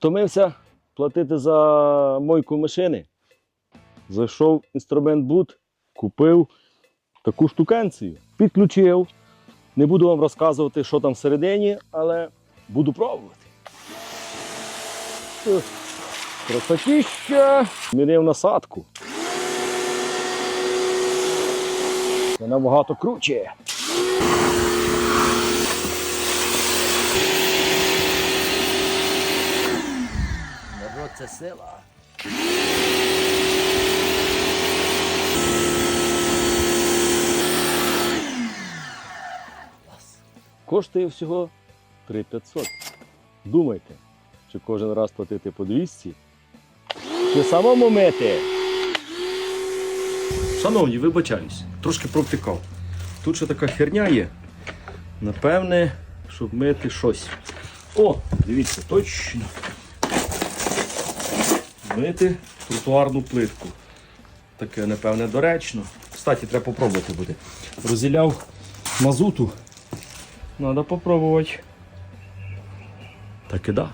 Втомився платити за мойку машини. Зайшов інструмент бут, купив таку штукенцію, підключив. Не буду вам розказувати, що там всередині, але буду пробувати. Красотіща! Змінив насадку. Це набагато круче. Це сила. Коштує всього 3500. Думайте, чи кожен раз платити по 200, чи самому мити. Шановні, вибачаюсь, трошки провтикав. Тут ще така херня є. Напевне, щоб мити щось. О, дивіться, точно. Мити тротуарну плитку. Таке, напевне, доречно. Кстати, треба попробувати буде. Розділяв мазуту. Треба попробувати. Так і да.